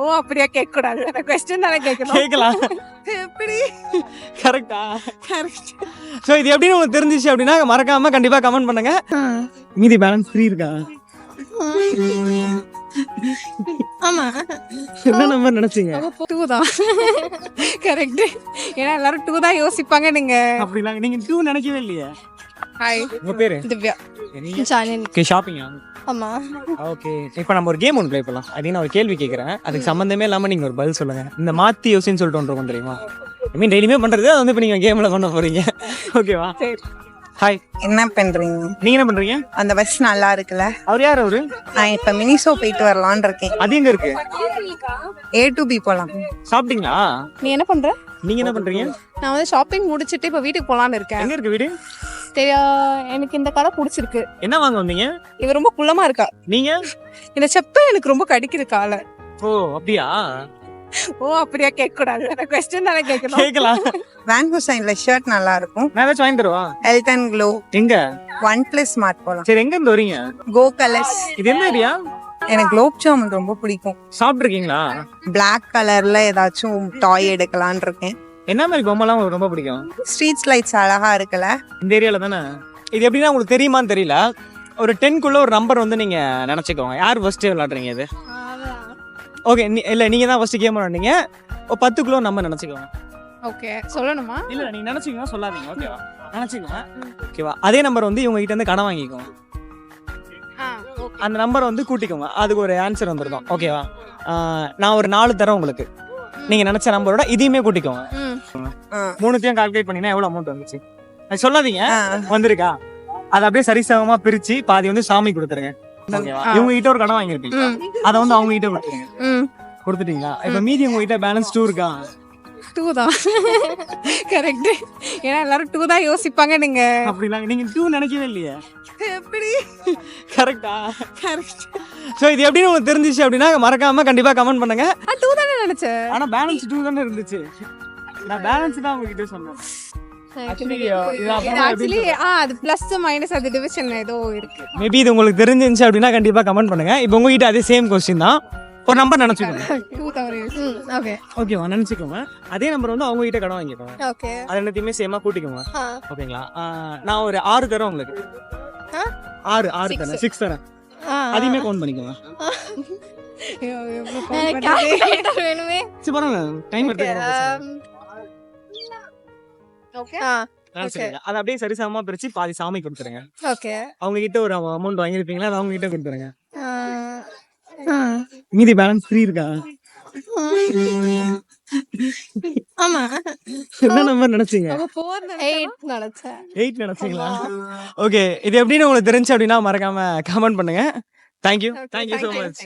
ஓ அப்படியா? கேட்க கூடாது அந்த கொஸ்டின் தானே கேட்கணும். கேட்கலாம். எப்படி? கரெக்டா கரெக்ட் ஸோ இது எப்படின்னு உங்களுக்கு தெரிஞ்சிச்சு அப்படின்னா மறக்காம கண்டிப்பா கமெண்ட் பண்ணுங்க. மீதி பேலன்ஸ் ஃப்ரீ இருக்கா? ஆமா. என்ன நம்பர் நினைச்சீங்க? டூ தான். கரெக்ட் ஏன்னா எல்லாரும் டூ தான் யோசிப்பாங்க நீங்க. அப்படிலாம் நீங்க டூ நினைக்கவே இல்லையே. ஹாய் உங்க பேரு? திவ்யா. ஓகே ஷாப்பிங்கா ஆமா. ஓகே இப்போ நம்ம ஒரு கேம் ஒன்று ப்ளே பண்ணலாம். அது நான் ஒரு கேள்வி கேட்குறேன் அதுக்கு சம்மந்தமே இல்லாமல் நீங்கள் ஒரு பதில் சொல்லுங்க. இந்த மாற்றி யோசின்னு சொல்லிட்டு ஒன்று இருக்கும் தெரியுமா? ஐ மீன் டெய்லியுமே பண்ணுறது அது வந்து இப்போ நீங்கள் கேமில் பண்ண போகிறீங்க ஓகேவா சரி. ஹாய் என்ன பண்றீங்க? நீங்கள் என்ன பண்ணுறீங்க அந்த பஸ் நல்லா இருக்குல்ல? அவர் யார் அவரு? நான் இப்ப மினிசோ போயிட்டு வரலாம்னு இருக்கேன். அது எங்கே இருக்கு? ஏ டு பி போலாம். சாப்பிட்டீங்களா? நீ என்ன பண்ற? நீங்கள் என்ன பண்ணுறீங்க நான் வந்து ஷாப்பிங் முடிச்சிட்டு இப்போ வீட்டுக்கு போலான்னு இருக்கேன். எங்கே இருக்கு வீடு? எனக்கு இந்த கடை பிடிச்சிருக்கு. என்ன வாங்க வந்தீங்க? இவ ரொம்ப குள்ளமா இருக்கா. நீங்கள் இந்த செப்பல் எனக்கு ரொம்ப கடிக்குது காலை. ஓ அப்படியா? ஓ அப்படியா? கேட்க கூடாது அந்த கொஸ்டின் தானே கேட்கணும். கேட்கலாம். வேன் ஹுசைன்ல ஷர்ட் நல்லா இருக்கும் நான் ஏதாச்சும் வாங்கி தருவா? ஹெல்த் அண்ட் க்ளோ எங்க? ஒன் பிளஸ் ஸ்மார்ட் போலாம். சரி எங்க இருந்து வரீங்க? கோ கலர்ஸ் இது என்ன ஏரியா எனக்கு குலோப் ஜாமுன் ரொம்ப பிடிக்கும். சாப்பிட்ருக்கீங்களா பிளாக் கலர்ல ஏதாச்சும் டாய் எடுக்கலாம்னு இருக்கேன். என்ன மாதிரி பொம்மைலாம் உங்களுக்கு ரொம்ப பிடிக்கும்? ஸ்ட்ரீட் லைட்ஸ் அழகா இருக்குல்ல? இந்த ஏரியாவில் தானே? இது எப்படின்னா உங்களுக்கு தெரியுமான்னு தெரியல. ஒரு டென்க்குள்ள ஒரு நம்பர் வந்து நீங்க நினச்சிக்கோங்க. யார் ஃபர்ஸ்ட் விளாடுறீங்க இது? ஓகே இல்லை நீங்கள் தான் ஃபர்ஸ்ட் கேம் விளாடுறீங்க ஒரு பத்துக்குள்ள ஒரு நம்பர் நினச்சிக்கோங்க. ஓகே சொல்லணுமா? இல்லை நீங்கள் நினச்சிக்கோங்க சொல்லாதீங்க ஓகேவா நினச்சிக்கோங்க. ஓகேவா அதே நம்பர் வந்து இவங்க கிட்ட இருந்து கடன் வாங்கிக்கோங்க. அந்த நம்பரை வந்து கூட்டிக்கோங்க. அதுக்கு ஒரு ஆன்சர் வந்துருக்கும். ஓகேவா நான் ஒரு நாலு தரேன் உங்களுக்கு. நீங்கள் நினச்ச நம்பரோட இதையுமே கூட்டிக்கோங்க. ஆ. மூணுத்தையும் கால்குலேட் பண்ணினா எவ்வளோ அமௌண்ட் வந்துச்சு? அது சொல்லாதீங்க. வந்திருக்கா? அதை அப்படியே சரிசமமா பிரிச்சு பாதி வந்து சாமி கொடுத்துருங்க. இவங்க கிட்ட ஒரு கடன் வாங்கியிருப்பீங்க. ம். அதை வந்து அவங்க கிட்ட கொடுத்துருங்க கொடுத்துட்டீங்களா? இப்ப மீதி உங்க கிட்ட பேலன்ஸ் டூ இருக்கா? டூ தான். கரெக்ட் ஏன்னா எல்லாரும் டூ தான் யோசிப்பாங்க நீங்க. அப்படிலாம் நீங்க டூ நினைக்கவே இல்லையே. எப்படி? கரெக்டா கரெக்ட் ஸோ இது எப்படின்னு உங்களுக்கு தெரிஞ்சிச்சு அப்படின்னா மறக்காம கண்டிப்பா கமெண்ட் பண்ணுங்க. டூ தானே நினைச்சேன். ஆனா பேலன்ஸ் டூ தானே இருந்துச்சு. நான் பேலன்ஸ் தான் உங்ககிட்ட சொன்னேன். மேபி இது உங்களுக்கு தெரிஞ்சிருந்துச்சு அப்படின்னா கண்டிப்பா கமெண்ட் பண்ணுங்க. இப்போ உங்ககிட்ட அதே சேம் கொஸ்டின் தான். ஒரு நம்பர் நினைச்சுக்கோங்க. ஓகேவா நினைச்சுக்கோங்க. அதே நம்பர் வந்து அவங்க கிட்ட கடன் வாங்கிக்கோங்க. ஓகே அது ரெண்டுத்தையுமே சேமா கூட்டிக்கோங்க. ஓகேங்களா நான் ஒரு ஆறு தரேன் உங்களுக்கு? ஆறு ஆறு. தரேன். சிக்ஸ் தரேன். அதையுமே கவுண்ட் பண்ணிக்கோங்க? வேணுமே. Time okay. அதை அப்படியே சரிசமமா பிரிச்சு பாதி சாமி கொடுத்துருங்க. ஓகே. அவங்க கிட்ட ஒரு அமௌண்ட் வாங்கியிருப்பீங்களா? அதை அவங்க கிட்ட கொடுத்துருங்க மீதி பேலன்ஸ் ஃப்ரீ இருக்கா? ஆமா. என்ன நம்பர் நினைச்சீங்க? எயிட் நினைச்சேன்? எயிட் நினைச்சீங்களா? ஓகே இது எப்படின்னு உங்களுக்கு தெரிஞ்சு அப்படின்னா மறக்காம கமெண்ட் பண்ணுங்க. Thank you thank you so much